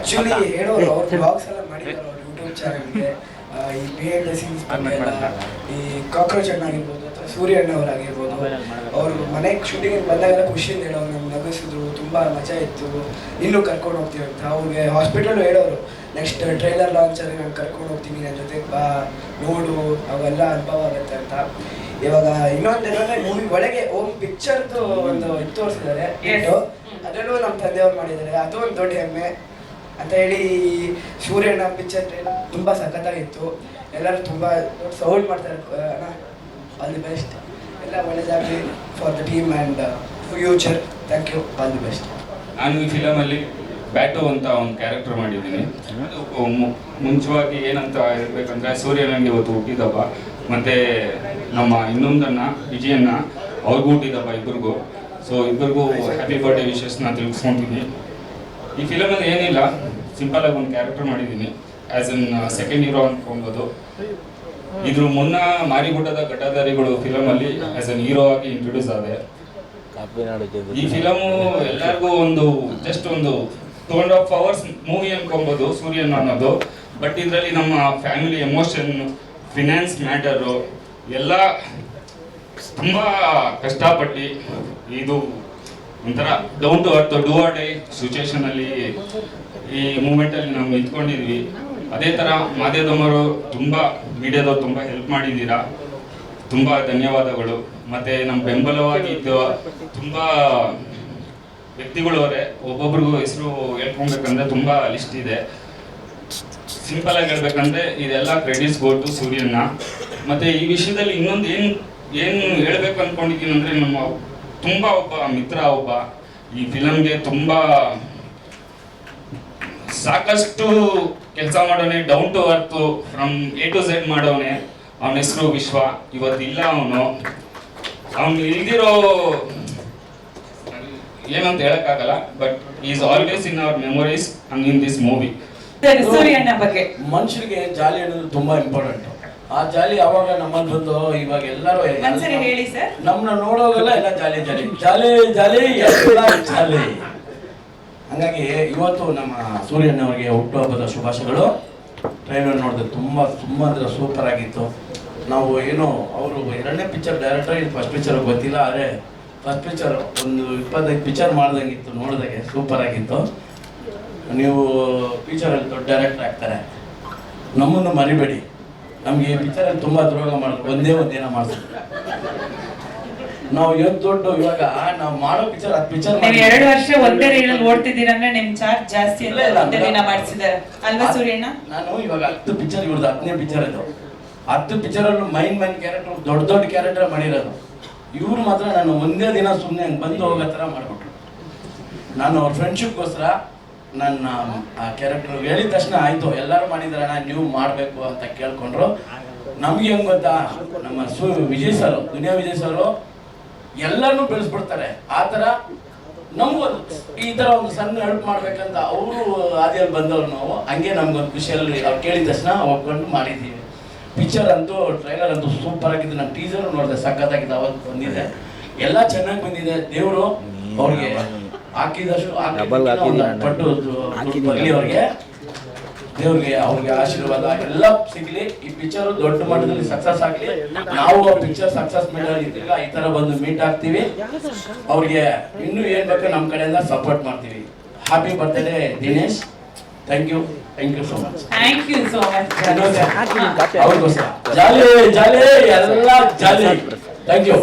Actually ಹೇಳೋರು ಅವ್ರು blogs ಎಲ್ಲ ಮಾಡಿದ್ದಾರೆ ಅವ್ರ ಯೂಟ್ಯೂಬ್ ಚಾನಲ್ಗೆ ಈ ದ ಸೀನ್ಸ್ ಬಗ್ಗೆ ಈ ಕಾಕ್ರೋಚ್ ಅಣ್ಣ ಆಗಿರ್ಬೋದು ಅಥವಾ ಸೂರ್ಯ ಅಣ್ಣ ಅವರಾಗಿರ್ಬೋದು ಅವ್ರು ಮನೆಗೆ ಶೂಟಿಂಗ್ ಬಂದಾಗೆಲ್ಲ ಖುಷಿಯಿಂದ ಹೇಳೋರು ನಮ್ಗೆ ನಗಿಸಿದ್ರು ತುಂಬ ಮಜಾ ಇತ್ತು. ಇಲ್ಲೂ ಕರ್ಕೊಂಡು ಹೋಗ್ತೀವಿ ಅಂತ. ಅವ್ರಿಗೆ ಹಾಸ್ಪಿಟಲ್ ಹೇಳೋರು ನೆಕ್ಸ್ಟ್ ಟ್ರೈಲರ್ ಲಾಂಚಲ್ಲಿ ನಾನು ಕರ್ಕೊಂಡು ಹೋಗ್ತೀನಿ ನನ್ನ ಜೊತೆಗೆ ಬಾ ನೋಡು ಅವೆಲ್ಲ ಅನುಭವ ಆಗುತ್ತೆ ಅಂತ. ಇವಾಗ ಇನ್ನೊಂದು ಏನಂದ್ರೆ ಮೂವಿ ಒಳಗೆ ಹೋಗಿ ಪಿಕ್ಚರ್ದು ಒಂದು ಇದು ತೋರಿಸಿದ್ದಾರೆ. ಅದರಲ್ಲೂ ನಮ್ಮ ತಂದೆಯವ್ರು ಮಾಡಿದ್ದಾರೆ. ಅದು ಒಂದು ದೊಡ್ಡ ಹೆಮ್ಮೆ. ಅಂತ ಹೇಳಿ ಸೂರ್ಯಣ್ಣ ಪಿಕ್ಚರ್ ತುಂಬ ಸಖತ್ತಾಗಿತ್ತು. ಎಲ್ಲರೂ ತುಂಬ ಸೌಲ್ಡ್ ಮಾಡ್ತಾರೆ ಆಲ್ ದಿ ಬೆಸ್ಟ್ ಎಲ್ಲ ಒಳ್ಳೆಯದಾಗಲಿ for the team and future thank you all the best ನಾನು ಈ ಫಿಲಮಲ್ಲಿ ಬ್ಯಾಟೋ ಅಂತ ಒಂದು ಕ್ಯಾರೆಕ್ಟರ್ ಮಾಡಿದ್ದೀನಿ. ಮುಂಚವಾಗಿ ಏನಂತ ಇರಬೇಕಂದ್ರೆ ಸೂರ್ಯ ನನಗೆ ಇವತ್ತು ಹುಟ್ಟಿದಬ್ಬ ಮತ್ತು ನಮ್ಮ ಇನ್ನೊಂದನ್ನ, ವಿಜಯನ್ನ ಅವ್ರಿಗೂ ಹುಟ್ಟಿದಬ್ಬ ಇಬ್ಬರಿಗೂ. ಸೊ ಇಬ್ಬರಿಗೂ ಹ್ಯಾಪಿ ಬರ್ಡೇ ವಿಶಸ್ನ ತಿಳಿಸ್ಕೊಂತೀನಿ ಈ ಫಿಲಮಲ್ಲಿ ಏನಿಲ್ಲ ಸಿಂಪಲ್ ಆಗಿ ಒಂದು ಕ್ಯಾರೆಕ್ಟರ್ ಮಾಡಿದ್ದೀನಿ. ಆ್ಯಸ್ ಅನ್ ಸೆಕೆಂಡ್ ಹೀರೋ ಅಂದ್ಕೊಬೋದು ಇದ್ರ ಮುನ್ನ ಮಾರಿಗುಡ್ಡದ ಘಟಧಾರಿಗಳು ಫಿಲಮಲ್ಲಿ ಆ್ಯಸ್ ಅನ್ ಹೀರೋ ಆಗಿ ಇಂಟ್ರೊಡ್ಯೂಸ್ ಆದೆ. ಈ ಫಿಲಮು ಎಲ್ಲರಿಗೂ ಒಂದು ಜಸ್ಟ್ ಒಂದು two and half hours movie ಅನ್ಕೊಬೋದು Suryan ಅನ್ನೋದು. ಬಟ್ ಇದರಲ್ಲಿ ನಮ್ಮ ಫ್ಯಾಮಿಲಿ ಎಮೋಷನ್ ಫಿನಾನ್ಸ್ ಮ್ಯಾಟರು ಎಲ್ಲ ತುಂಬ ಕಷ್ಟಪಟ್ಟು ಇದು ಒಂಥರ down to earth do or die ಸಿಚುವೇಶನಲ್ಲಿ ಈ ಮೂಮೆಂಟಲ್ಲಿ ನಾವು ನಿಂತ್ಕೊಂಡಿದ್ವಿ. ಅದೇ ಥರ ಮಾಧ್ಯಮದವರು ತುಂಬ ಮೀಡಿಯಾದವ್ರು ತುಂಬ ಹೆಲ್ಪ್ ಮಾಡಿದ್ದೀರಾ. ತುಂಬ ಧನ್ಯವಾದಗಳು. ಮತ್ತೆ ನಮ್ಮ ಬೆಂಬಲವಾಗಿದ್ದು ತುಂಬ ವ್ಯಕ್ತಿಗಳು ಅವರೇ, ಒಬ್ಬೊಬ್ರಿಗೂ ಹೆಸರು ಹೇಳ್ಕೊಬೇಕಂದ್ರೆ ತುಂಬ ಲಿಸ್ಟ್ ಇದೆ. ಸಿಂಪಲ್ ಆಗಿ ಹೇಳ್ಬೇಕಂದ್ರೆ ಇದೆಲ್ಲ ಕ್ರೆಡಿಟ್ಸ್ ಗೋಟು ಸೂರ್ಯನ ಮತ್ತೆ ಈ ವಿಷಯದಲ್ಲಿ ಇನ್ನೊಂದು ಏನು ಏನು ಹೇಳ್ಬೇಕು ಅನ್ಕೊಂಡಿದ್ದೀನಿ ಅಂದ್ರೆ ನಮ್ಮ ತುಂಬ ಒಬ್ಬ ಮಿತ್ರ ಒಬ್ಬ ಈ ಫಿಲಮ್ಗೆ ತುಂಬ ಸಾಕಷ್ಟು ಕೆಲಸ ಮಾಡೋನೆ down to earth from A to Z ಮಾಡೋನೆ. ಅವನ ಹೆಸರು ವಿಶ್ವ ಇವತ್ತಿಲ್ಲ ಅವನು. ಅವನು ಇಲ್ದಿರೋ ಏನಂತ ಹೇಳಕ್ಕಾಗಲ್ಲ but is always in our memories and in this movie ಬಗ್ಗೆ. ಮನುಷ್ಯರಿಗೆ ಜಾಲಿ ಅನ್ನೋದು ತುಂಬಾ ಇಂಪಾರ್ಟೆಂಟ್ ಆ ಜಾಲಿ ಯಾವಾಗ ನಮ್ಮಲ್ಲಿ ಬಂದು ಇವಾಗ ಎಲ್ಲರೂ ಒಂದ್ಸರಿ ಹೇಳಿ ಸರ್. ನಮ್ಮನ್ನ ನೋಡೋವೆಲ್ಲ ಎಲ್ಲ ಜಾಲಿ ಜಾಲಿ. ಜಾಲಿ ಜಾಲಿ ಎಲ್ಲ ಜಾಲಿ. ಹಂಗಾಗಿ ಇವತ್ತು ನಮ್ಮ ಸೂರ್ಯನವರಿಗೆ ಹುಟ್ಟುಹಬ್ಬದ ಶುಭಾಶಯಗಳು. ಟ್ರೈಲರ್ ನೋಡಿದ್ರೆ ತುಂಬಾ ತುಂಬಾ ಅಂದ್ರೆ ಸೂಪರ್ ಆಗಿತ್ತು. ನಾವು ಏನು ಅವರು ಎರಡನೇ ಪಿಕ್ಚರ್ ಡೈರೆಕ್ಟರ್ ಇದು ಫಸ್ಟ್ ಪಿಕ್ಚರ್ ಗೊತ್ತಿಲ್ಲ ಆದ್ರೆ ಫಸ್ಟ್ ಪಿಕ್ಚರ್ ಒಂದು ಇಪ್ಪತ್ತೈದು ಪಿಕ್ಚರ್ ಮಾಡ್ದಂಗಿತ್ತು ನೋಡಿದಾಗೆ ಸೂಪರ್ ಆಗಿತ್ತು. ನೀವು ಪಿಕ್ಚರಲ್ಲಿ ದೊಡ್ಡ ಡೈರೆಕ್ಟರ್ ಆಗ್ತಾರೆ. ನಮ್ಮನ್ನು ಮರಿಬೇಡಿ. ನಮಗೆ ಈ ಪಿಕ್ಚರಲ್ಲಿ ತುಂಬ ದ್ರೋಹ ಮಾಡಿದ್ರು ಒಂದೇ ಒಂದೇನ ಮಾಡಿಸ್ತಾರೆ ನಾವು ಇವತ್ತು ದೊಡ್ಡ ಇವಾಗ ನಾವು ಮಾಡೋ ಪಿಕ್ಚರ್ ಹತ್ತು ಪಿಕ್ಚರ್ ನೀವು ಎರಡು ವರ್ಷ ಒಂದೇ ರೈಲಲ್ಲಿ ಓಡ್ತಿದ್ದೀರಂಗ ನಿಮ್ ಚಾರ್ಜ್ ಜಾಸ್ತಿ ಇಲ್ಲ, ಒಂದೇ ದಿನ ಮಾಡಿಸಿದಾರೆ ಅಲ್ವಾ ಸೂರ್ಯಣ್ಣ? ನಾನು ಇವಾಗ ಹತ್ತು ಪಿಕ್ಚರ್ ಇವ್ರದ್ದು ಹತ್ತನೇ ಪಿಕ್ಚರ್ ಇದು ಹತ್ತು ಅಲ್ಲಿ ಮೈನ್ ಮೈನ್ ಕ್ಯಾರೆಕ್ಟರ್ ದೊಡ್ಡ ದೊಡ್ಡ ಕ್ಯಾರೆಕ್ಟರ್ ಮಾಡಿರೋದು. ಇವ್ರು ಮಾತ್ರ ನಾನು ಒಂದೇ ದಿನ ಸುಮ್ಮನೆ ಬಂದು ಹೋಗೋ ಥರ ಮಾಡಿಬಿಟ್ರು. ನಾನು ಅವ್ರ ಫ್ರೆಂಡ್ಶಿಪ್ಗೋಸ್ಕರ ನನ್ನ, ಆ ಕ್ಯಾರೆಕ್ಟರ್ ಹೇಳಿದ ತಕ್ಷಣ ಆಯಿತು. ಎಲ್ಲರೂ ಮಾಡಿದಾರಣ ನೀವು ಮಾಡಬೇಕು ಅಂತ ಕೇಳ್ಕೊಂಡ್ರು. ನಮ್ಗೆ ಹೆಂಗ್ ಗೊತ್ತಾ? ನಮ್ಮ ಸು, ವಿಜಯ್ ಸರ್ ದುನಿಯಾ ವಿಜಯ್ ಸರ್ ಎಲ್ಲರನ್ನೂ ಬೆಳೆಸ್ಬಿಡ್ತಾರೆ. ಆ ಥರ ನಮಗೂ ಈ ಥರ ಒಂದು ಸಣ್ಣ ಹೆಲ್ಪ್ ಮಾಡ್ಬೇಕಂತ ಅವರು ಆದಿಯಲ್ಲಿ ಬಂದವ್ರು ನಾವು. ಹಂಗೆ ನಮ್ಗೊಂದು ಖುಷಿಯಲ್ಲಿ ಅವ್ರು ಕೇಳಿದ ತಕ್ಷಣ ಒಪ್ಕೊಂಡು ಮಾಡಿದ್ದೀವಿ ಪಿಕ್ಚರ್ ಅಂತೂ ಟ್ರೈಲರ್ ಅಂತೂ ಸೂಪರ್ ಆಗಿದೆ ನಾನು ಟೀಸರ್ ನೋಡಿದೆ ಸಖತ್ತಾಗಿದೆ ಅವತ್ತು ಬಂದಿದೆ. ಎಲ್ಲ ಚೆನ್ನಾಗಿ ಬಂದಿದೆ. ದೇವರು ಅವ್ರಿಗೆ ಹಾಕಿದಷ್ಟು ಪಟ್ಟು ಅವ್ರಿಗೆ. ದೇವ್ರಿಗೆ ಅವ್ರಿಗೆ ಆಶೀರ್ವಾದ. ಎಲ್ಲ ಸಿಗ್ಲಿ ಈ ಪಿಕ್ಚರ್ ದೊಡ್ಡ ಮಟ್ಟದಲ್ಲಿ ಸಕ್ಸಸ್ ಆಗ್ಲಿ. ನಾವು ಆ ಪಿಕ್ಚರ್ ಸಕ್ಸಸ್ ಮೀಟ್ ಇದ್ದಾಗ ಈ ತರ ಬಂದು ಮೀಟ್ ಆಗ್ತೀವಿ. ಅವ್ರಿಗೆ ಇನ್ನು ಏನ್ ಬೇಕು ನಮ್ಮ ಕಡೆಯಿಂದ ಸಪೋರ್ಟ್ ಮಾಡ್ತೀವಿ. Happy birthday Dinesh thank you thank you so much thank you so much ಅವ್ರಿಗೋಸ್ಕರ. ಜಾಲಿ ಜಾಲಿ ಎಲ್ಲ ಜಾಲಿ. Thank you